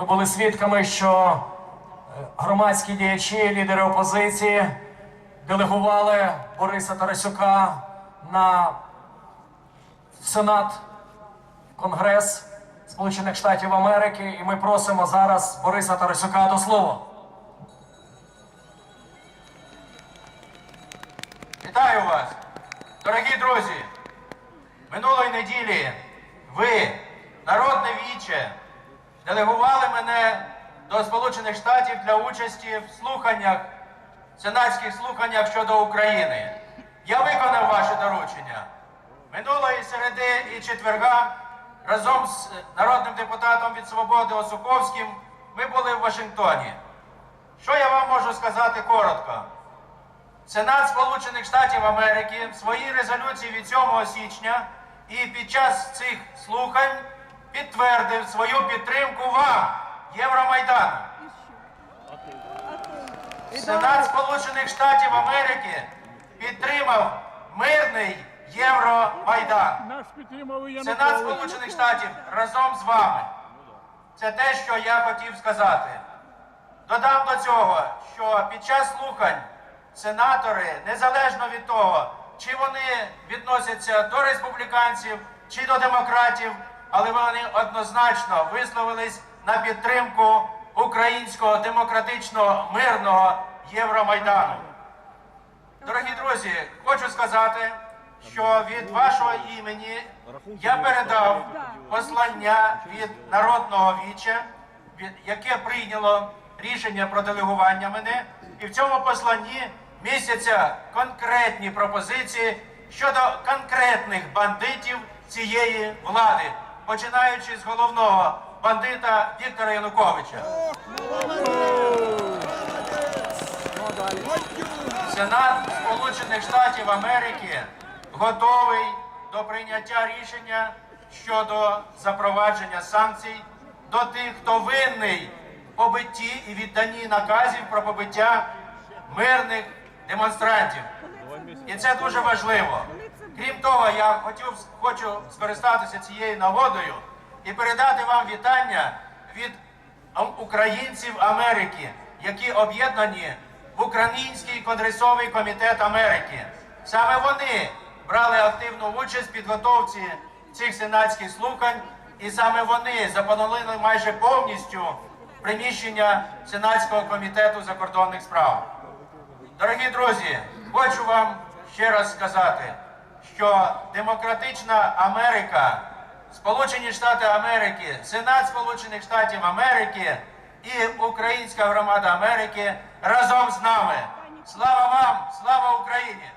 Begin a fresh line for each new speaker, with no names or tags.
ми були свідками, що е, громадські діячі, лідери опозиції делегували Бориса Тарасюка на Сенат, Конгрес Сполучених Штатів Америки, і ми просимо зараз Бориса Тарасюка до слова.
Вітаю вас, дорогі друзі! Минулої неділі ви, народне віче, делегували мене до Сполучених Штатів для участі в слуханнях, сенатських слуханнях щодо України. Я виконав ваше доручення. Минулої середи і четверга разом з народним депутатом від Свободи Осуховським ми були в Вашингтоні. Що я вам можу сказати коротко? Сенат Сполучених Штатів Америки в своїй резолюції від 7 січня і під час цих слухань підтвердив свою підтримку вам, Євромайдану. Сенат Сполучених Штатів Америки підтримав мирний Євромайдан. Сенат Сполучених Штатів разом з вами. Це те, що я хотів сказати. Додам до цього, що під час слухань сенатори, незалежно від того, чи вони відносяться до республіканців чи до демократів, але вони однозначно висловились на підтримку українського демократичного мирного Євромайдану. Дорогі друзі, хочу сказати, що від вашого імені я передав послання від народного віча, яке прийняло рішення про делегування мене, і в цьому посланні містяться конкретні пропозиції щодо конкретних бандитів цієї влади, починаючи з головного бандита Віктора Януковича. Сенат Сполучених Штатів Америки готовий до прийняття рішення щодо запровадження санкцій до тих, хто винний в побитті і відданні наказів про побиття мирних демонстрантів. І це дуже важливо. Крім того, я хотів, хочу скористатися цією нагодою і передати вам вітання від українців Америки, які об'єднані в Український конгресовий комітет Америки. Саме вони брали активну участь в підготовці цих сенатських слухань, і саме вони заполонили майже повністю приміщення Сенатського комітету закордонних справ. Дорогі друзі, хочу вам ще раз сказати, що демократична Америка, Сполучені Штати Америки, Сенат Сполучених Штатів Америки і Українська громада Америки разом з нами. Слава вам! Слава Україні!